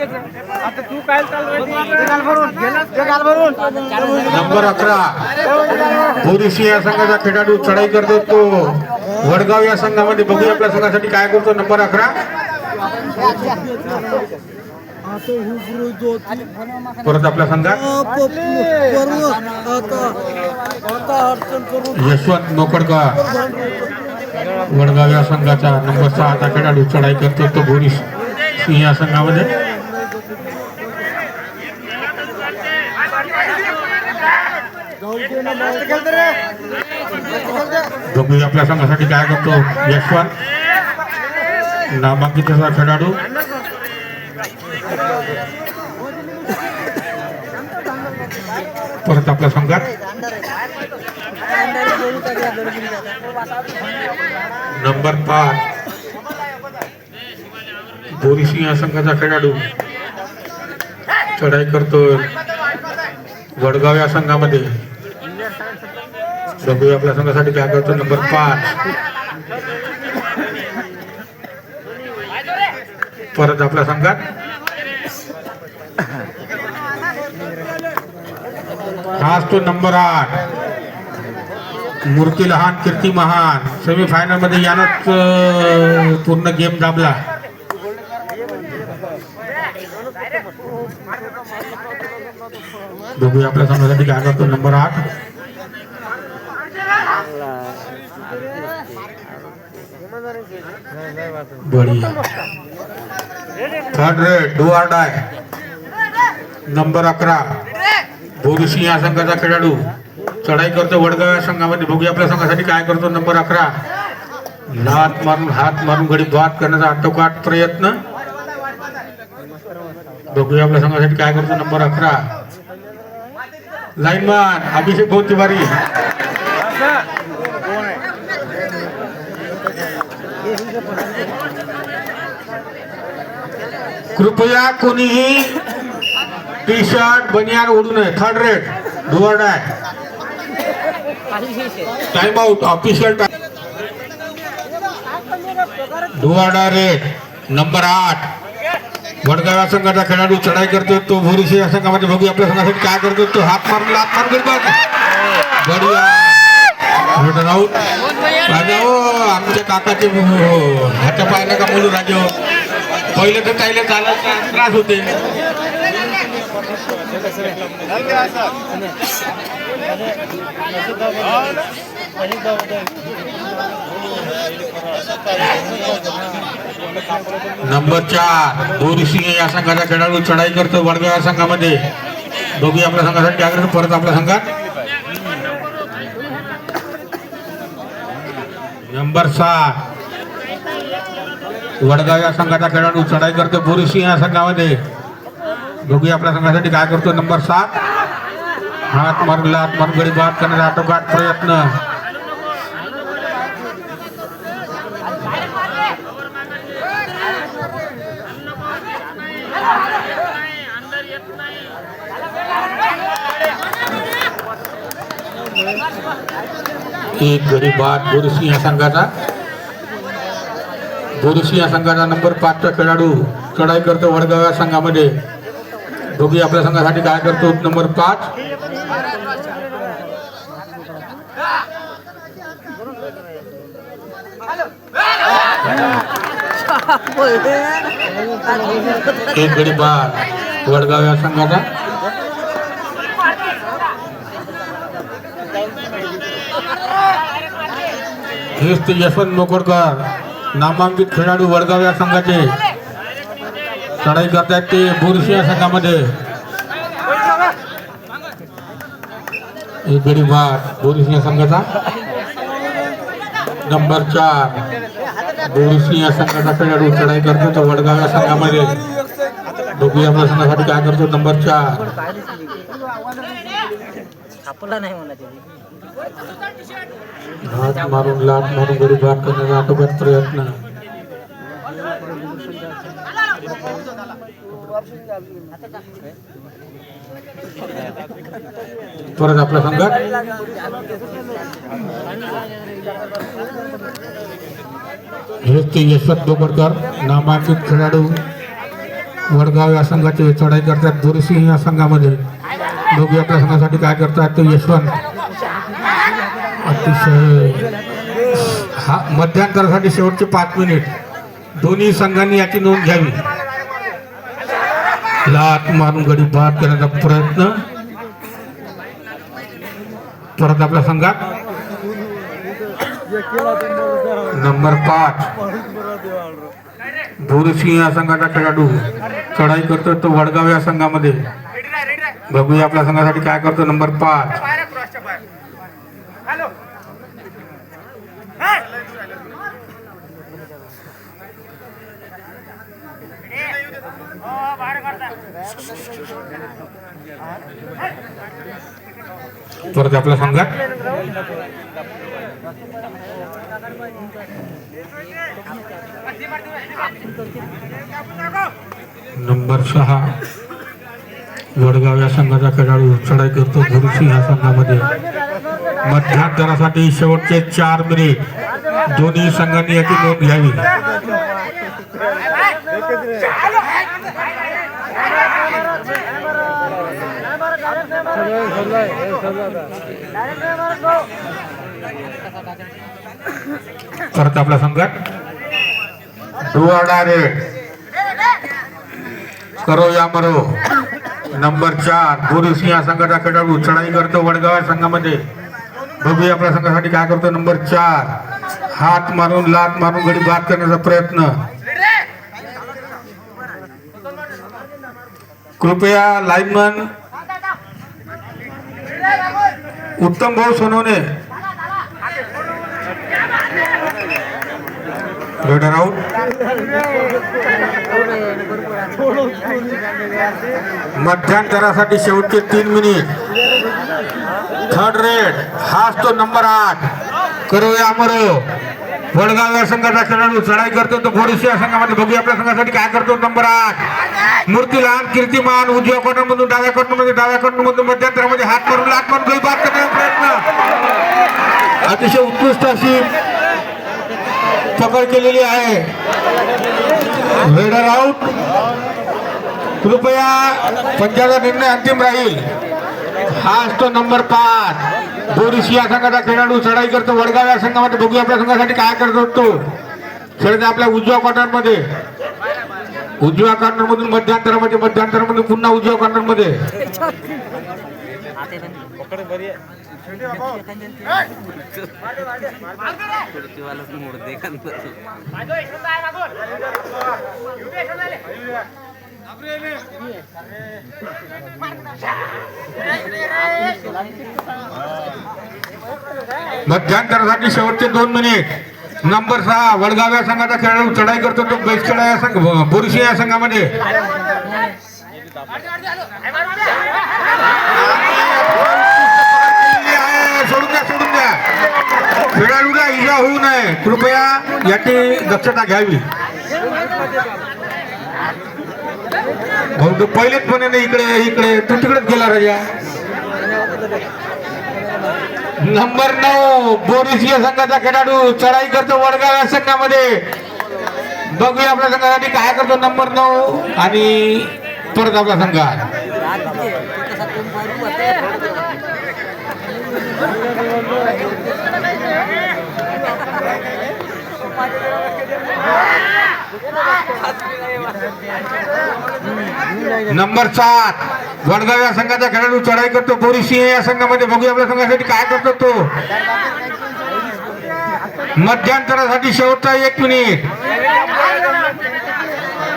आता तू काय चालू नंबर अकरा. बोरीशी या संघाचा खेळाडू चढाई करतो तो. वडगाव या संघामध्ये बघूया आपल्या संघासाठी काय करतो नंबर अकरा. परत आपल्या संघात. यशवंत मोकडकर वडगाव या संघाचा नंबर सहाचा खेळाडू चढाई करतो तो भोरी सिंह या संघामध्ये. मी आपल्या संघासाठी काय करतो? यशवंत. नामांकित असा खेळाडू. परत आपल्या संघात. नंबर पाच. बोरीसिंह या संघाचा खेळाडू. चढाई करतोय. वडगाव या संघामध्ये. बघूया आपल्या संघासाठी काय करतो नंबर पाच. परत आपल्या संघात. हाच तो नंबर आठ. मूर्ती लहान कीर्ती महान. सेमीफायनलमध्ये यानंच पूर्ण गेम दाबला. बघूया आपल्या संघासाठी काय करतो नंबर आठ. बढिया। Third raid do or die number अकरा. बोरुशी या संघाचा खेळाडू. चढाई करतो वडगाव या संघामध्ये. भोगी आपल्या संघासाठी काय करतो? नंबर अकरा. हात मारून हात मारून गडीत वाद करण्याचा आटोकाट प्रयत्न. भोगी आपल्या संघासाठी काय करतो? नंबर अकरा. लाईनमान अभिषेक भाऊ तिवारी कृपया कोणीही टी शर्ट बनियान ओढू नये. थर्ड रेड धुवा आहे टाइम आउट ऑफिशियल टाइम डुअर्डा रेड नंबर आठ. वडगाव्या संघाचा खेळाडू चढाई करतो तो भोरीशी या संघामध्ये बघू आपल्या संघासाठी काय करतो तो हात मारून हात मार करतो बढिया. रिटर्न आउट राजा हो आमच्या काकाचे हो, हो. हाच्या पाहिलं का बोलू राजा हो. पहिले तर त्याला चालायचा त्रास होते. नंबर चार बोरीसिंह या संघाचा खेळाडू चढाई करतो वडगाव या संघामध्ये. दोघी आपल्या संघासाठी काय परत आपल्या संघात. नंबर सात वडगाव या संघाचा खेळाडू चढाई करतो बोरीसिंह या संघामध्ये. दोघी आपल्या संघासाठी काय करतो नंबर सात. हात मारून लात मारून गडी बाद करण्याचा आटोकाट प्रयत्न. एक गडी बाद बोरीसिंह या संघाचा. बोरीसिंह या संघाचा नंबर पाचचा खेळाडू चढाई करतो वडगाव या संघामध्ये. दोघी आपल्या संघासाठी काय करतो? नंबर पाच. एक गडी बाद. वडगाव या संघाचा. हेच ते यशवंत मोकोडकर नामांकित खेळाडू वडगाव या संघाचे. चढाई करतात ते बोरशी या संघामध्ये. एक गडी बाद या संघाचा. नंबर चार बोरशी या संघाचा खेळाडू चढाई करतो तर वडगाव या संघामध्ये. बघूया आपल्या संघासाठी काय करतो नंबर चार. सापडला नाही म्हणा हात मारून लाट मारून गडी बाद करण्याचा आटोक्यात प्रयत्न. परत आपल्या संघात हेच ते यशवंत डोंगरकर नामांकित खेळाडू. वडगाव या संघाची चढाई करतात. बोरसिंह या संघामध्ये. दोघे आपल्या संघासाठी काय करतात तो यशवंत. अतिशय हा मध्यांतरासाठी शेवटचे पाच मिनिट. दोन्ही संघांनी याची नोंद घ्यावी. लात मारून गडी बाद करण्याचा प्रयत्न. परत आपल्या संघात. नंबर पाच. भोरसिंह या संघाचा खेळाडू. चढाई करतो तो वडगाव या संघामध्ये. बघूया आपल्या संघासाठी काय करतो नंबर पाच. परत आपल्या संघात नंबर सहा. वडगाव या संघाचा खेळाडू चढाई करतो गुरुसिंह या संघामध्ये. मध्यांतरासाठी शेवटचे चार मिनिट दोन्ही संघांनी याची नोंद घ्यावी. परत आपल्या संघात डुआडा रेड करो या मरो. नंबर चार गुरुसिंह या संघाचा खेळाडू चढाई करतो वडगाव या संघामध्ये. बघूया आपल्या संघासाठी काय करतो नंबर चार. हात मारून लात मारून गडी बाद करण्याचा प्रयत्न. कृपया लाईमन उत्तम भाऊ सोनवणे. रेडर आउट मध्यांतरासाठी शेवटचे तीन मिनिट थर्ड रेड हाच तो नंबर आठ. करूया अमरो. वडगाव या संघाचा खेळाडू चढाई करतो तो बोरिस या संघामध्ये. बघूया आपल्या संघासाठी काय करतो नंबर आठ. मूर्ती लहान कीर्तिमान उजव्या कॉर्नर मधून डाव्या कॉर्नरमध्ये डाव्या कॉर्नर मधून मध्यांतरामध्ये हात मारून लाट मारून गोल बाद करण्याचा प्रयत्न. अतिशय उत्कृष्ट अशी पकड केलेली आहे. रेडर आउट कृपया पंचाचा निर्णय अंतिम राहील. हा असतो नंबर पाच. बोरिस या संघाचा खेळाडू चढाई करतो. वडगाव या संघामध्ये बघू आपल्या संघासाठी काय करतो तो. खेळते आपल्या उजव्या कॉर्नर उजव्या कॉर्नरमधून मध्यांतरामध्ये मध्यांतरामध्ये पुन्हा उजव्या कॉर्नरमध्ये मध्ये वालाच मोड दे मध्यांतरासाठी शेवटचे दोन मिनिट. नंबर सहा वडगाव या संघाचा खेळाडू चढाई करतो तो बेसखेडा या संघ पुरुष या संघामध्ये खेळाडूला इजा होऊ नये. कृपया याची दक्षता घ्यावी. भाऊ पहिलेच पण ना इकडे इकडे. तू तिकडेच गेला राजा. नंबर नऊ बोरिस या संघाचा खेळाडू. चढाई करतो वडगाव या संघामध्ये. बघूया आपल्या संघासाठी काय करतो नंबर नऊ आणि परत आपला संघात नंबर सात. वडगाव या संघाचा खेळाडू चढाई करतो. बोरिसिंह या संघामध्ये बघूया आपल्या संघासाठी काय करतो तो. मध्यांतरासाठी शेवटचा एक मिनिट.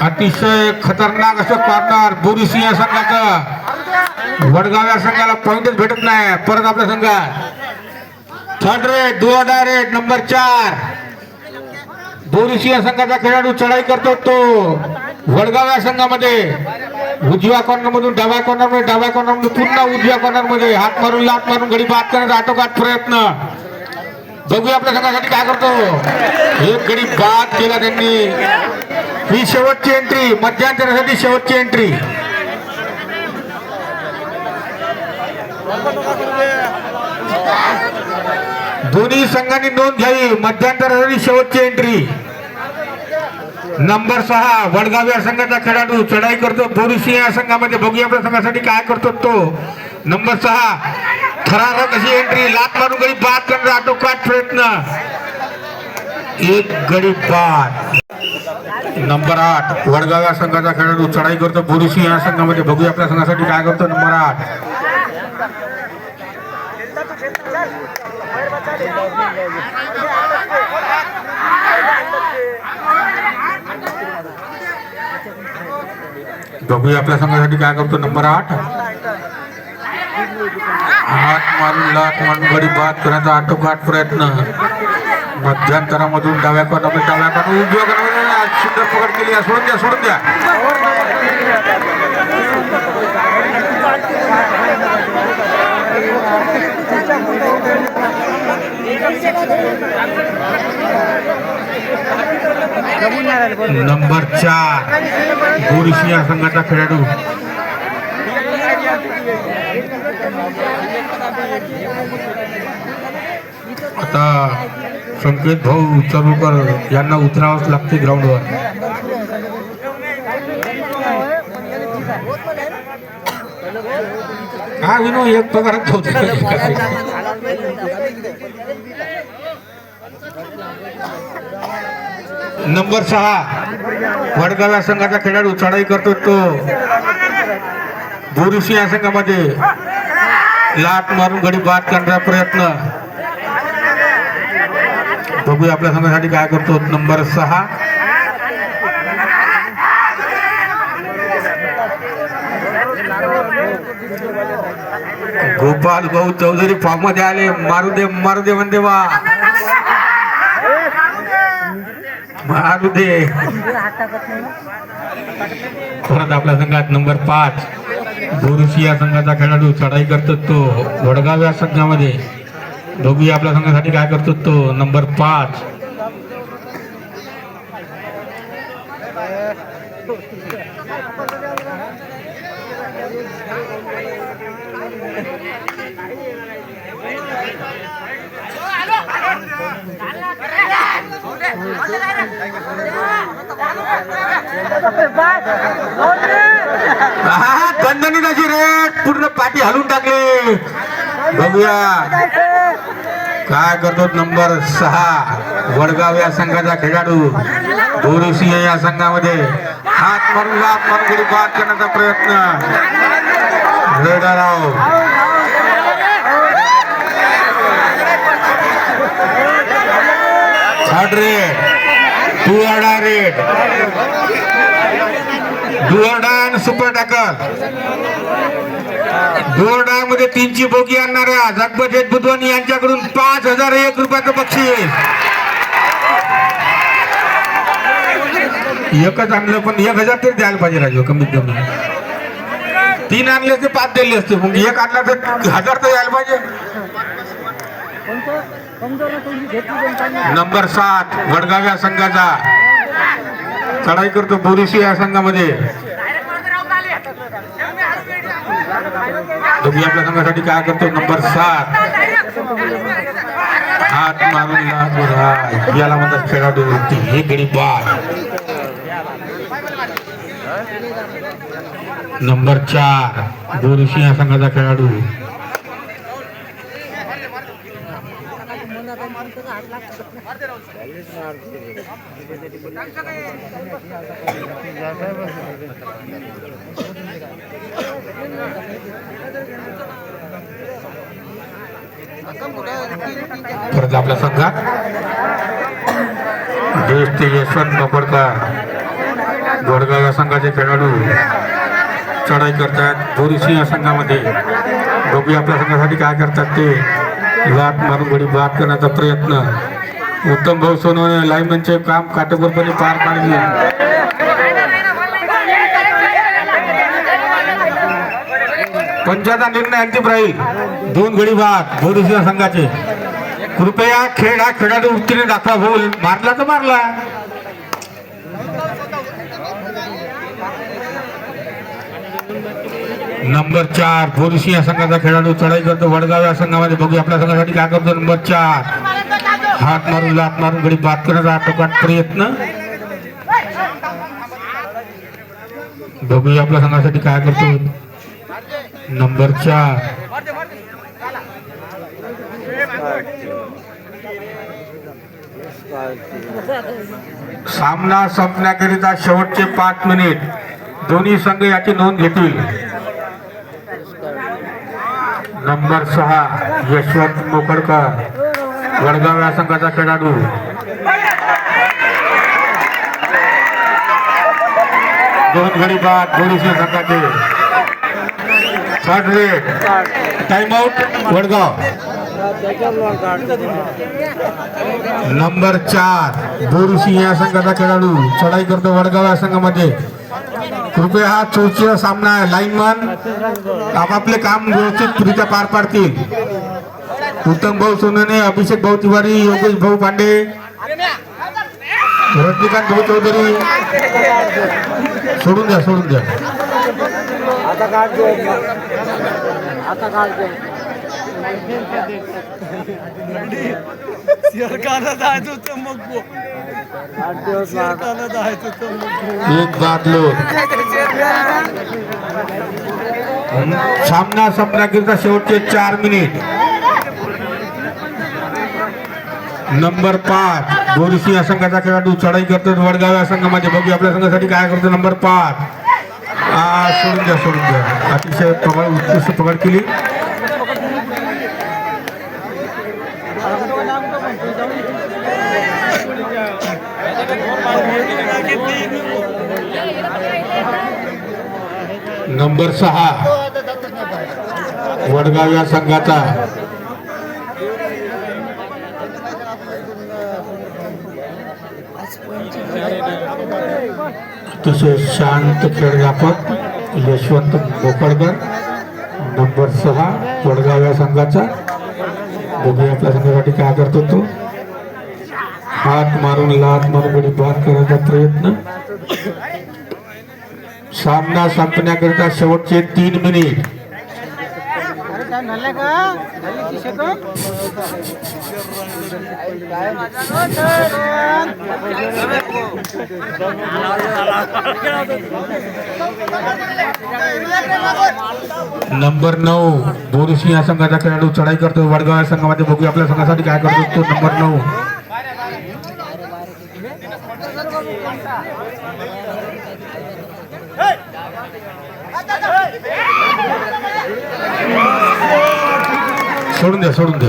अतिशय खतरनाक असं कॉर्नर बोरिसिंह या संघाचं. वडगाव या संघाला पॉइंटच भेटत नाही. परत आपल्या संघात. रेट दुआ रेट नंबर चार. बोरिसिया संघाचा खेळाडू चढाई करतो तो. वडगाव या संघामध्ये. उजव्या कॉर्नरमधून डाव्या कॉर्नरमध्ये डाव्या कॉर्नर पुन्हा उजव्या कॉर्नरमध्ये हात मारून लात मारून गडी बाद करण्याचा आटोकाट प्रयत्न. बघूया आपल्या संघासाठी काय करतो. एक गडी बाद केला त्यांनी. ही शेवटची एंट्री मध्यांतरासाठी शेवटची एंट्री दोन्ही संघांनी नोंद घ्यावी. मध्यांतरासाठी शेवटची एंट्री नंबर सहा वडगाव या संघाचा खेळाडू. चढाई करतो. बोरुसिंह या संघामध्ये बघूया आपल्या संघासाठी काय करतो तो. नंबर सहा थरारक अशी एंट्री लात मारून गडी बाद करण्याचा आटोकाट प्रयत्न. एक गडी बाद. नंबर आठ वडगाव या संघाचा खेळाडू. चढाई करतो. बोरुसिंह या संघामध्ये बघूया आपल्या संघासाठी काय करतो. नंबर आठ. बघूया आपल्या संघासाठी काय करतो नंबर आठ. हात मारून लाट मारून गडी बाद करण्याचा आटोकाट प्रयत्न. मध्यंतरामधून डाव्या कॉर्नर डाव्या कॉर्नर उजव्या कॉर्नर सुंदर पकड केली सोडून द्या सोडून द्या. नंबर चार. पुरुष या संघाचा खेळाडू. आता संकेत भाऊ चरुकर यांना उतरावंच लागते ग्राउंडवर. हा विनो एक प्रकारात होते नंबर सहा. वडगाव या संघाचा खेळाडू चढाई करतो तो. बुरुशी या संघामध्ये. लाट मारून गडी बाद करण्याचा प्रयत्न. बघू आपल्या संघासाठी काय करतो नंबर सहा. गोपाल भाऊ चौधरी फॉर्ममध्ये आले मारू दे मारू दे म्हणते वा मारू दे. परत आपल्या संघात नंबर पाच बोरुशी या संघाचा खेळाडू चढाई करतो तो. वडगाव या संघामध्ये दोघी आपल्या संघासाठी काय करतो तो? नंबर पाच. कंदनीची रेट पूर्ण पाठी हलून टाकली. बघूया. काय करतो नंबर सहा वडगाव या संघाचा खेळाडू. बोरुसिंह या संघामध्ये. हात मारून लाभ मारून बाद करण्याचा प्रयत्न. रेडाराव. Third raid. Two raid super tackle डुअरडानमध्ये तीनची बोगी आणणाऱ्या जगबजेत बुधवानी यांच्याकडून पाच हजार एक रुपयाचं बक्षीस. एकच आणलं पण एक हजार तरी द्यायला पाहिजे राजू कमीत कमी. तीन आणले असते पाच दिले असते. मग एक आणला तर हजार तर द्यायला पाहिजे. नंबर सात वडगाव या संघाचा. चढाई करतो बोरिसी या संघामध्ये. तुम्ही आपल्या संघासाठी काय करतो? नंबर सात. हात मारून याला म्हणतात खेळाडू हे गडी नंबर चार बोरिशी या संघाचा खेळाडू. परत आपल्या संघात देश ते यशवंत नोपडकर गोडगाव या संघाचे खेळाडू चढाई करतात. बोरीसिंह या संघामध्ये. दोघी आपल्या संघासाठी काय करतात ते. लाट मारून घडी बाद करण्याचा प्रयत्न. उत्तम भाऊ सोनवणे लाईमनचे काम काटेकोरपणे पार पाडले. पंचाचा निर्णय अंतिम राहील दोन गडी बाद बोरीसिंह संघाचे. कृपया खेळ हा खेळाडू उत्तीर्ण दाखवा भाऊ. मारला तर मारला. नंबर चार बोरुशी या संघाचा खेळाडू चढाई करतो. वडगाव या संघामध्ये बघू आपल्या संघासाठी काय करतो नंबर चार. हात मारून लात मारून गडी बाद करण्याचा आटोकाट प्रयत्न. बघूया आपल्या संघासाठी काय करतो. नंबर चार. सामना संपण्याकरिता शेवटचे पाच मिनिट. दोन्ही संघ याची नोंद घेतील. नंबर सहा यशवंत मोकडकर वडगाव या संघाचा खेळाडू. दोन घडी बाद बोरीशी संघाचे. Third raid time out Vadgaon. Number चार बोरुसिंह या संघाचा खेळाडू. चढाई करतो वडगाव या संघामध्ये. कृपया हा चोचीचा सामना आहे. लाईनमन आपापले काम व्यवस्थितरित्या पार पाडतील. उत्तम भाऊ सोनने अभिषेक भाऊ तिवारी योगेश भाऊ पांडे रजनीकांत भाऊ चौधरी. सोडून द्या सोडून द्या. आता जायचं होतं मग जायचं होतं एक जातलो सामना संपण्याकरिता शेवटचे चार मिनिट. नंबर पाच बोरिसी या संघाचा खेळाडू चढाई करतो वडगाव या संघामध्ये बघू आपल्या संघासाठी काय करतो नंबर पाच. आ, सोडून द्या सोडून द्या. अतिशय पकड उत्कृष्ट पकड केली. नंबर सहा. वडगाव या संघाचा. तसेच शांत खेळगापत यशवंत गोपळकर नंबर सहा वडगाव या संघाचा. दोघे आपल्या संघासाठी काय करतो तो. हात मारून लात मारून गडी बाद करायचा प्रयत्न. सामना संपण्याकरिता शेवटचे तीन मिनिट नंबर नऊ बोरुसिंह या संघाचा खेळाडू चढाई करतो वडगाव या संघामध्ये बघूया आपल्या संघासाठी काय करतो तो नंबर नऊ. सोडून द्या सोडून द्या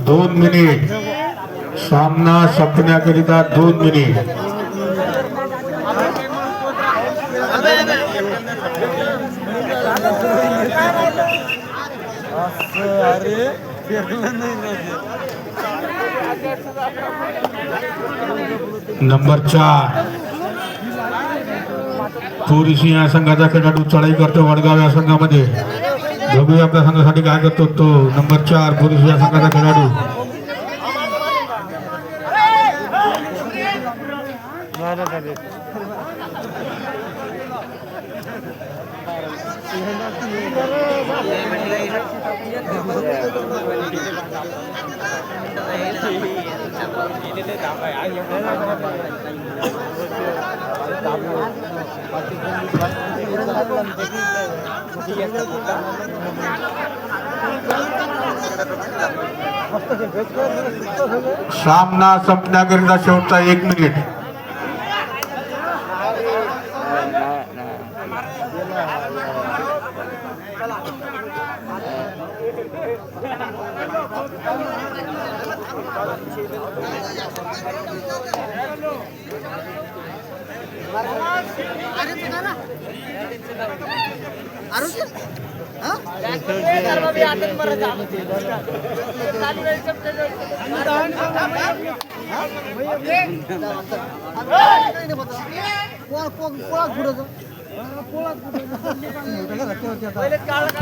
दोन मिनिट सामना संपण्याकरिता दोन मिनिट. नंबर चार. तुरीशी या संघाचा खेळाडू चढाई करतो वडगाव या संघामध्ये. बघूया आपल्या संघासाठी काय करतो तो. नंबर चार पुरुष या संघाचा खेळाडू. सामना संपण्याकरिता शेवटचा एक मिनिट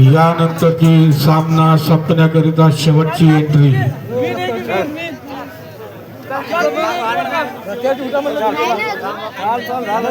यानंतरची सामना संपण्याकरिता शेवटची एंट्री અત્યારે ઉઠામણ નથી હાલ ચાલ હાલ